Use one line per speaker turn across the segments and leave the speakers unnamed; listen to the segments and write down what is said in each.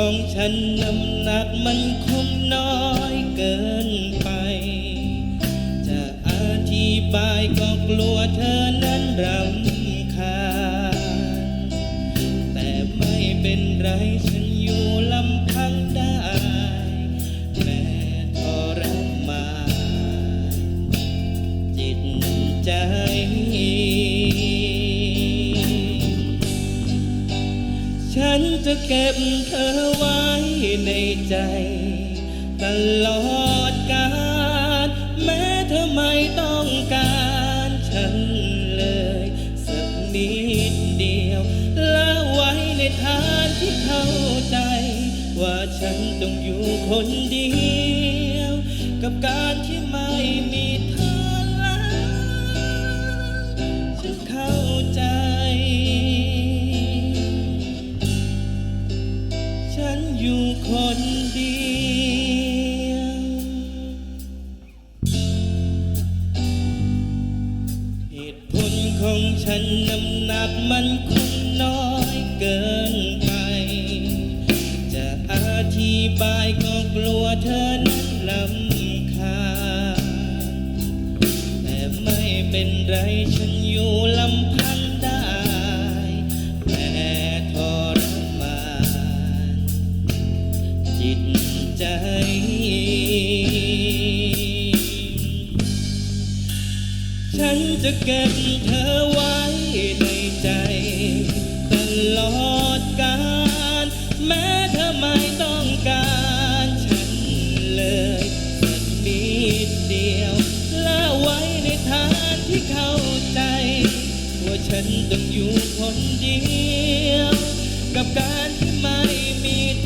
ของฉันน้ำหนักมันคงน้อยเกินไป จะอธิบายก็กลัวเธอนั้นรำคาญแต่ไม่เป็นไรฉัน ฉันจะเก็บเธอไว้ในใจ ตลอดกาลแม้เธอไม่ต้องการฉันเลย สักนิดเดียวและไว้ในทางที่เข้าใจ ว่าฉันต้องอยู่คนเดียว กับการที่ม่มี คนเดียว เหตุผลของฉันน้ำหนักมันคงน้อยเกินไป จะอธิบายก็กลัวเธอนั้นลำคาแต่ไม่เป็นไรฉันอยู่ลำพัง ฉันจะเก็บเธอไว้ในใจตลอดกาลแม้เธอไม่ต้องการฉันเลยสักนิดเดียวละไว้ในทางที่เข้าใจ ว่าฉันต้องอยู่คนเดียว กับการที่ไม่มีเธอ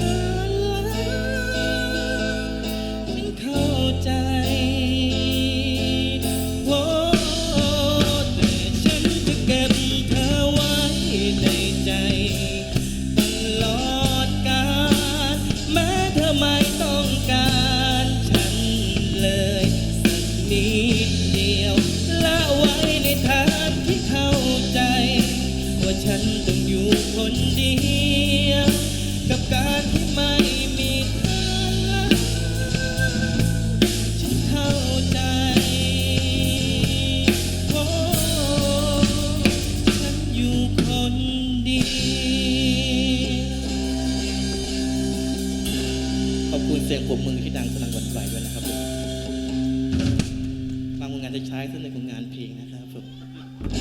อ ดเดียวละไว้ในทางที่เข้าใจ ว่าฉันต้องอยู่คนเดียว กับการที่ไม่มีเธอฉันเข้าใจโอ้ฉันอยู่คนเดียวขอบคุณเสียงผมมือที่ดังสนั่นหวั่นไหวด้วยนะครับ ผมฟังผลงานจะใช้ซึ่งในผลงานเพลงนะครับผม